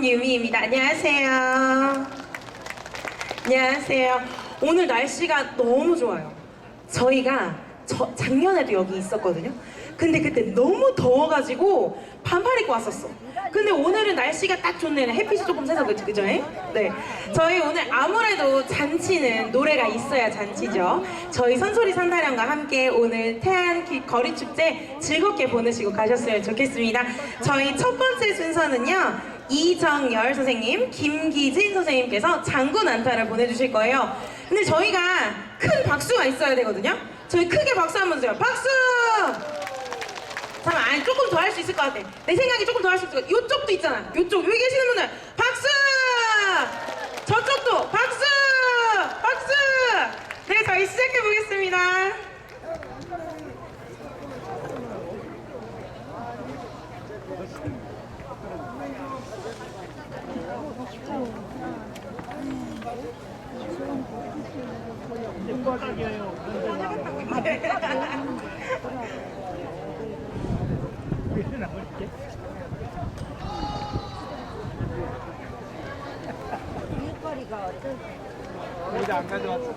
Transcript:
권유미입니다. 안녕하세요. 안녕하세요. 오늘 날씨가 너무 좋아요. 저희가 저, 작년에도 여기 있었거든요. 근데 그때 너무 더워가지고 반팔 입고 왔었어. 근데 오늘은 날씨가 딱 좋네요. 햇빛이 조금 세서 그죠? 그죠? 네. 저희 오늘 아무래도 잔치는 노래가 있어야 잔치죠. 저희 선소리 산타령과 함께 오늘 태안 기- 거리 축제 즐겁게 보내시고 가셨으면 좋겠습니다. 저희 첫 번째 순서는요. 이정열 선생님, 김기진 선생님께서 장군 안타를 보내주실 거예요. 근데 저희가 큰 박수가 있어야 되거든요. 저희 크게 박수 한번 주세요. 박수! 아니 조금 더 할 수 있을 것 같아. 내 생각이 조금 더 할 수 있을 것 같아. 이쪽도 있잖아. 이쪽 여기 계시는 분들 박수! 저쪽도 박수! 박수! 네, 저희 시작해 보겠습니다. 일거리가 어떤 여기다 안 가져왔어.